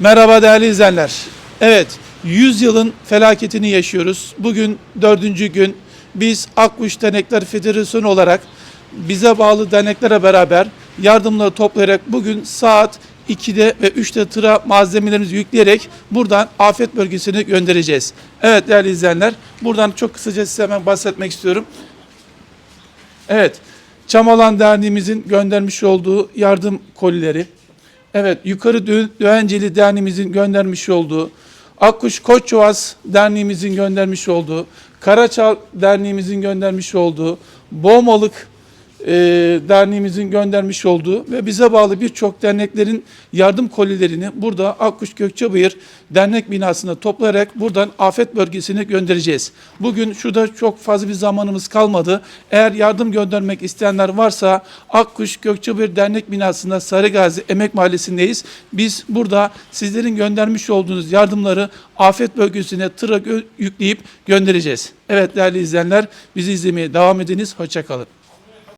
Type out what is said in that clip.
Merhaba değerli izleyenler. Evet, 100 yılın felaketini yaşıyoruz. Bugün dördüncü gün biz Akkuş Dernekler Federasyonu olarak bize bağlı derneklere beraber yardımları toplayarak bugün saat 2'de ve 3'te tıra malzemelerimizi yükleyerek buradan afet bölgesine göndereceğiz. Evet değerli izleyenler, buradan çok kısaca size hemen bahsetmek istiyorum. Evet, Çamalan Derneğimizin göndermiş olduğu yardım kolileri, Evet, Yukarı Dö- Döğenceli Derneğimizin göndermiş olduğu, Akkuş Koçyuvaz Derneğimizin göndermiş olduğu, Karaçal Derneğimizin göndermiş olduğu, Boğmalık e, Derneğimizin göndermiş olduğu ve bize bağlı birçok derneklerin yardım kolilerini burada Akkuş Gökçebayır dernek binasında toplayarak buradan afet bölgesine göndereceğiz. Bugün şurada çok fazla bir zamanımız kalmadı. Eğer yardım göndermek isteyenler varsa Akkuş Gökçebayır dernek binasında Sarıgazi Emek Mahallesi'ndeyiz. Biz burada sizlerin göndermiş olduğunuz yardımları afet bölgesine tıra yükleyip göndereceğiz. Evet değerli izleyenler bizi izlemeye devam ediniz. Hoşçakalın.